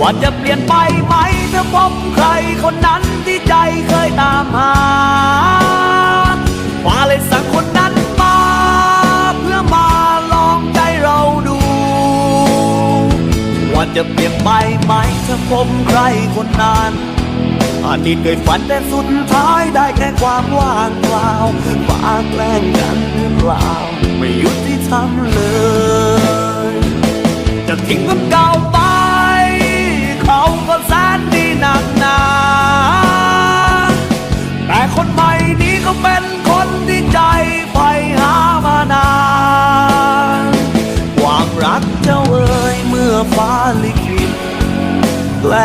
ว่าจะเปลี่ยนไปไหมถ้าพบใครคนนั้นที่ใจเคยตามหาฟ้าเลยสั่งคนนั้นมาเพื่อมาลองใจเราดู ว่าจะเปลี่ยนไปไหมถ้าพบใครคนนั้นอดีตเคยฝันแต่สุดท้ายได้แค่ความว่างเปล่าฟ้าแกล้งกันหรือเปล่า ไม่ยุติธรรมเลย จะทิ้งคนเก่า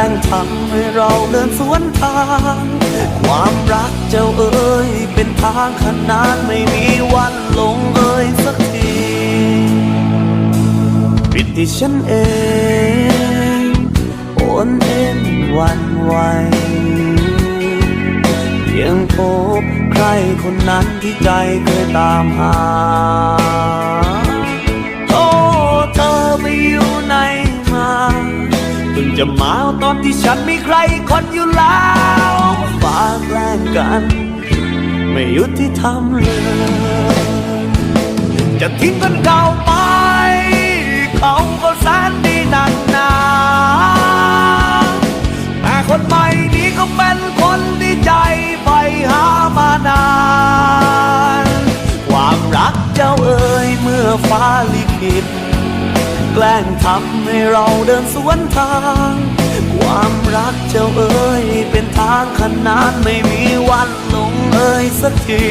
แกล้งทำให้เราเดินสวนทาง ความรักเจ้าเอ๋ยเป็นทางขนานไม่มีวันลงเอ่ยสักทีผิดที่ฉันเองโอนเอ็นวันไหวเพียงพบใครคนนั้นที่ใจเคยตามหา จะมาตอนที่ฉันมีใครคนอยู่แล้วฟ้ากล้งกัน ไม่ยุติธรรมเลย จะทิ้งกันเก่าไป เขาก็แสนดีนักหนาแต่คนใหม่นี้ก็เป็นคนที่ใจใฝ่หามานาน ความรักเจ้าเอ๋ยเมื่อฟ้าลิขิต แกล้งทำให้เราเดินสวนทาง ความรักเจ้าเอ๋ยเป็นทางขนานไม่มีวันลงเอ่ยสักที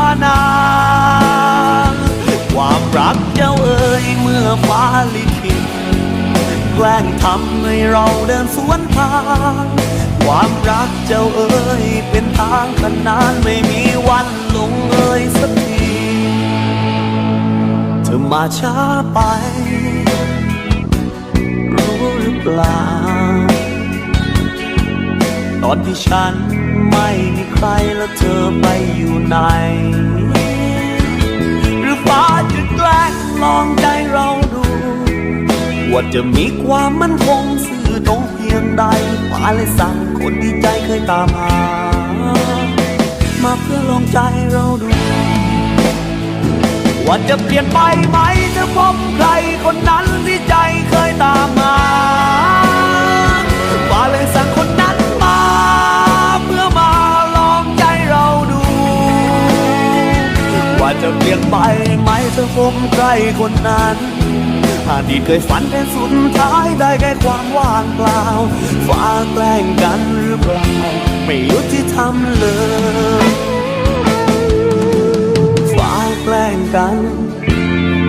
มานานความรักเจ้าเอ๋ยเมื่อฟ้าลิขิตแกล้งทำให้เราเดินสวนทาง ความรักเจ้าเอ๋ยเป็นทางขนานไม่มีวันลงเอ่ยสักทีเธอมาช้าไป รู้หรือเปล่า ตอนที่ฉัน ไม่มีใครแล้วเธอไปอยู่ไหน หรือฟ้าจะแกล้งลองใจเราดู ว่าจะมีความมั่นคงสื่อตรงเพียงใดฟ้าเลยสั่งคนที่ใจเคยตามหา มาเพื่อลองใจเราดู ว่าจะเปลี่ยนไปไหมถ้าพบใครคนนั้นที่ใจเคยตามมา มใครคนนั้นอดีตเคยฝันแต่สุดท้ายได้แค่ความว่างเปล่าฟ้าแกล้งกันหรือเปล่าไม่ยุติธรรมเลยฟ้าแกล้งกัน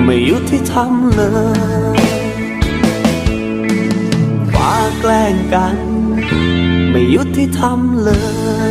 ไม่ยุติธรรมเลยฟ้าแกล้งกัน ไม่ยุติธรรมเลย